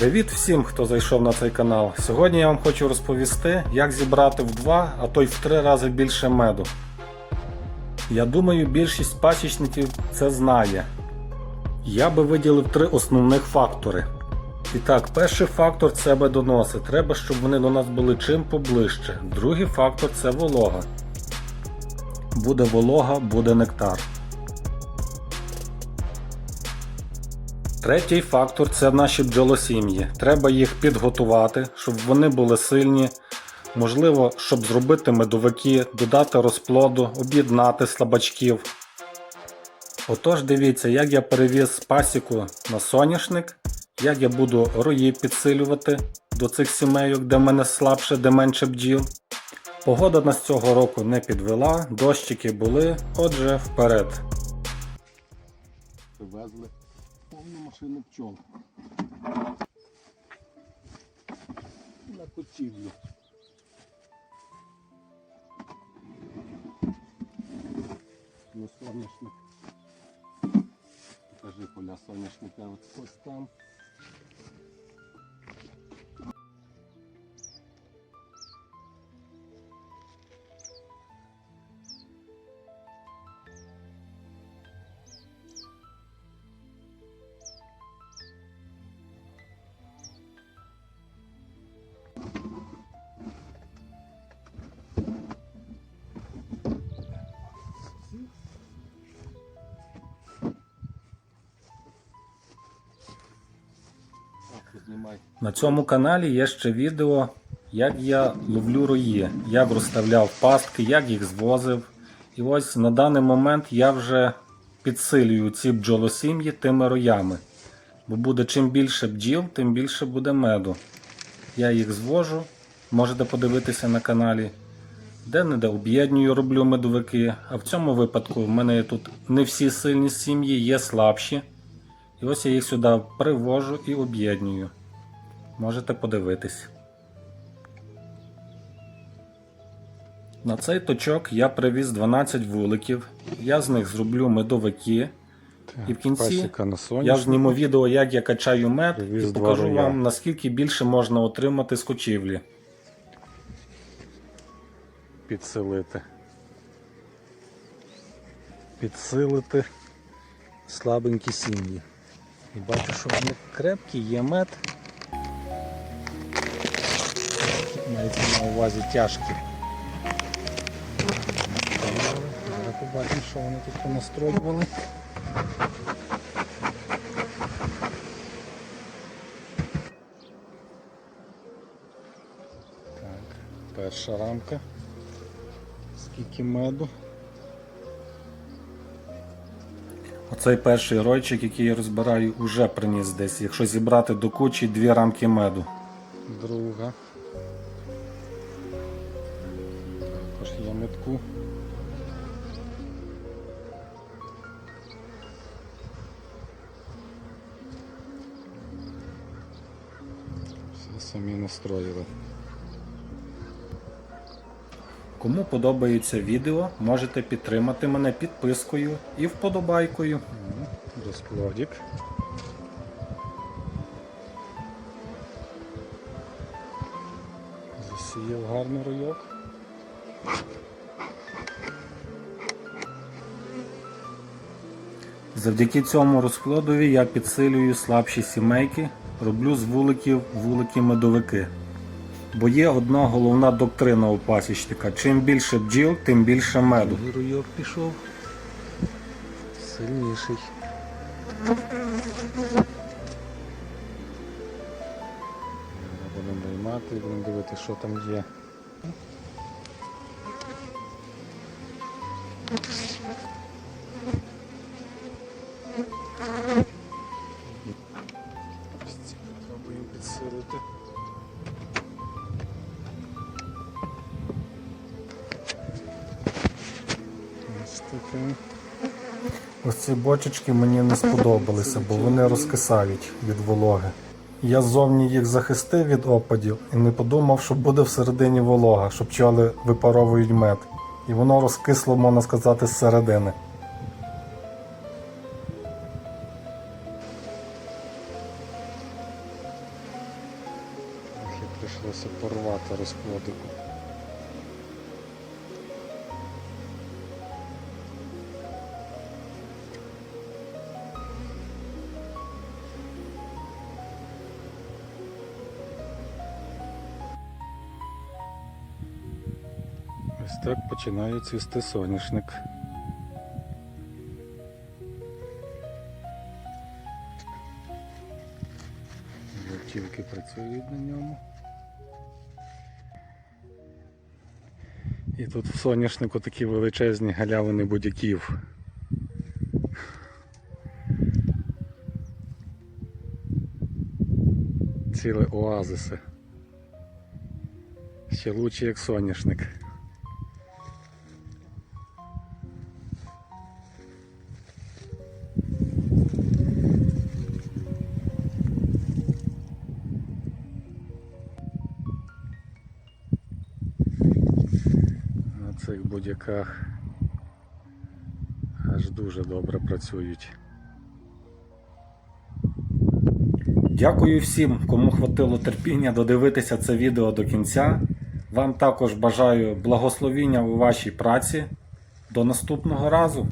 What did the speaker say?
Привіт всім, хто зайшов на цей канал. Сьогодні я вам хочу розповісти, як зібрати в два, а то й в три рази більше меду. Я думаю, більшість пасічників це знає. Я би виділив три основних фактори. І так, перший фактор це медоноси. Треба, щоб вони до нас були чим поближче. Другий фактор це волога. Буде волога, буде нектар. Третій фактор це наші бджолосім'ї. Треба їх підготувати, щоб вони були сильні. Можливо, щоб зробити медовики, додати розплоду, об'єднати слабачків. Отож, дивіться, як я перевіз пасіку на соняшник, як я буду рої підсилювати до цих сімейок, де в мене слабше, де менше бджіл. Погода нас цього року не підвела, дощики були, отже, вперед. Привезли повну машину пчол. На кутівлю. На соняшник. Покажи поля соняшника ось там. На цьому каналі є ще відео, як я ловлю рої, як розставляв пастки, як їх звозив. І ось на даний момент я вже підсилюю ці бджолосім'ї тими роями. Бо буде чим більше бджіл, тим більше буде меду. Я їх звожу, можете подивитися на каналі. Де-не-де об'єднюю, роблю медовики. А в цьому випадку в мене тут не всі сильні сім'ї, є слабші. І ось я їх сюди привожу і об'єднюю. Можете подивитись. На цей точок я привіз 12 вуликів. Я з них зроблю медовики. І в кінці Я зніму відео, як я качаю мед, Привіз і покажу роя. вам, наскільки більше можна отримати з кочівлі. підсилити. Підсилити слабенькі сім'ї. І бачу, що вони крепкі, є мед. Мається на увазі тяжкі. Зараз побачимо, що вони тут понастроювали. Так, перша рамка. Скільки меду. Оцей перший ройчик, який я розбираю, уже приніс десь. Якщо зібрати до кучі дві рамки меду. Друга. Також метку. Все самі настроїли. Кому подобається відео, можете підтримати мене підпискою і вподобайкою. Розплодик. Засіяв гарний ройок. Завдяки цьому розплодові я підсилюю слабші сімейки, роблю з вуликів вулики-медовики. Бо є одна головна доктрина у пасічника: чим більше бджіл, тим більше меду. Другий пішов. Сильніший. Будемо виймати і будемо дивитися, що там є. Ось ці бочечки мені не сподобалися, бо вони розкисають від вологи. Я ззовні їх захистив від опадів і не подумав, що буде всередині волога, що пчоли випаровують мед. І воно розкисло, можна сказати, зсередини. Прийшлося порвати розплодику. Ось так починає цвісти соняшник. Тільки працюють на ньому. І тут в соняшнику такі величезні галявини будяків. Ціле оазиси. Ще лучше як соняшник. Цих будяках аж дуже добре працюють. Дякую всім, кому хватило терпіння додивитися це відео до кінця. Вам також бажаю благословіння у вашій праці. До наступного разу!